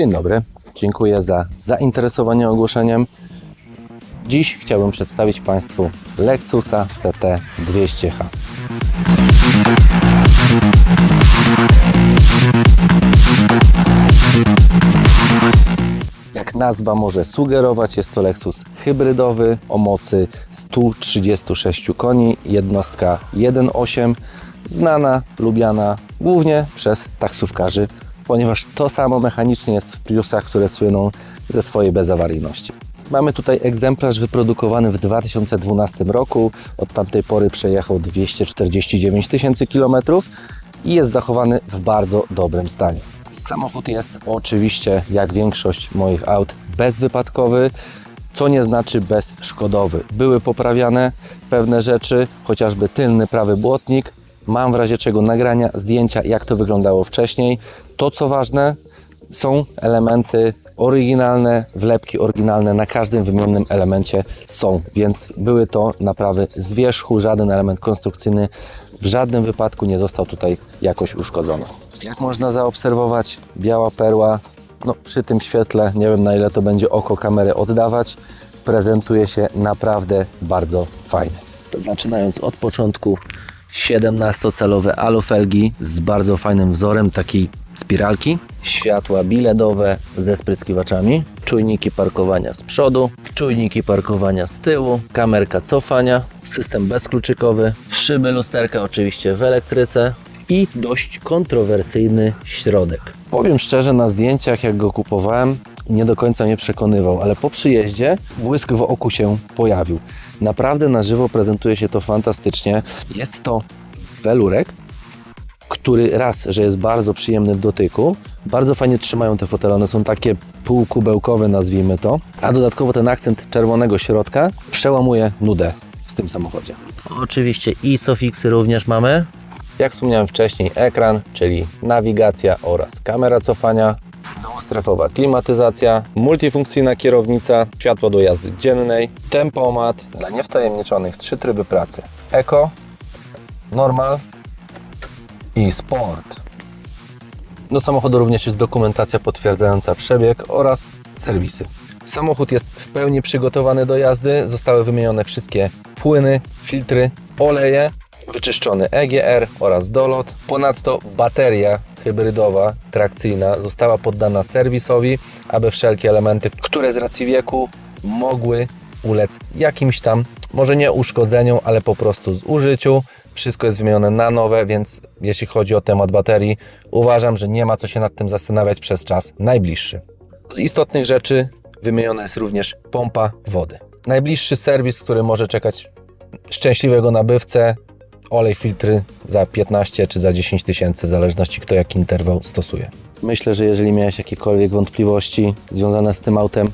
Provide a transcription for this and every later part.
Dzień dobry, dziękuję za zainteresowanie ogłoszeniem. Dziś chciałbym przedstawić Państwu Lexusa CT 200H. Jak nazwa może sugerować, jest to Lexus hybrydowy o mocy 136 koni, jednostka 1.8, znana, lubiana głównie przez taksówkarzy, ponieważ to samo mechanicznie jest w Priusach, które słyną ze swojej bezawaryjności. Mamy tutaj egzemplarz wyprodukowany w 2012 roku. Od tamtej pory przejechał 249 tysięcy kilometrów i jest zachowany w bardzo dobrym stanie. Samochód jest oczywiście, jak większość moich aut, bezwypadkowy, co nie znaczy bezszkodowy. Były poprawiane pewne rzeczy, chociażby tylny prawy błotnik. Mam w razie czego nagrania, zdjęcia, jak to wyglądało wcześniej. To, co ważne, są elementy oryginalne, wlepki oryginalne na każdym wymiennym elemencie są, więc były to naprawy z wierzchu, żaden element konstrukcyjny w żadnym wypadku nie został tutaj jakoś uszkodzony. Jak można zaobserwować, biała perła, no przy tym świetle, nie wiem na ile to będzie oko kamery oddawać, prezentuje się naprawdę bardzo fajnie. Zaczynając od początku, 17-calowe alufelgi z bardzo fajnym wzorem takiej spiralki, światła biledowe ze spryskiwaczami, czujniki parkowania z przodu, czujniki parkowania z tyłu, kamerka cofania, system bezkluczykowy, szyby lusterka oczywiście w elektryce i dość kontrowersyjny środek. Powiem szczerze, na zdjęciach jak go kupowałem, nie do końca mnie przekonywał, ale po przyjeździe błysk w oku się pojawił. Naprawdę na żywo prezentuje się to fantastycznie. Jest to welurek, który raz, że jest bardzo przyjemny w dotyku, bardzo fajnie trzymają te fotele, one są takie półkubełkowe nazwijmy to, a dodatkowo ten akcent czerwonego środka przełamuje nudę w tym samochodzie. Oczywiście i Sofixy również mamy. Jak wspomniałem wcześniej, ekran, czyli nawigacja oraz kamera cofania, dwustrefowa klimatyzacja, multifunkcyjna kierownica, światło do jazdy dziennej, tempomat, dla niewtajemniczonych trzy tryby pracy. Eco, normal i sport. Do samochodu również jest dokumentacja potwierdzająca przebieg oraz serwisy. Samochód jest w pełni przygotowany do jazdy. Zostały wymienione wszystkie płyny, filtry, oleje, wyczyszczony EGR oraz dolot. Ponadto bateria hybrydowa, trakcyjna została poddana serwisowi, aby wszelkie elementy, które z racji wieku mogły ulec jakimś tam, może nie uszkodzeniom, ale po prostu zużyciu. Wszystko jest wymienione na nowe, więc jeśli chodzi o temat baterii, uważam, że nie ma co się nad tym zastanawiać przez czas najbliższy. Z istotnych rzeczy wymieniona jest również pompa wody. Najbliższy serwis, który może czekać szczęśliwego nabywcę, olej filtry za 15 czy za 10 tysięcy, w zależności kto jaki interwał stosuje. Myślę, że jeżeli miałeś jakiekolwiek wątpliwości związane z tym autem,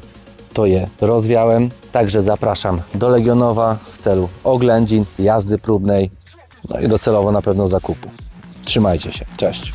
to je rozwiałem. Także zapraszam do Legionowa w celu oględzin, jazdy próbnej, no i docelowo na pewno zakupu. Trzymajcie się. Cześć.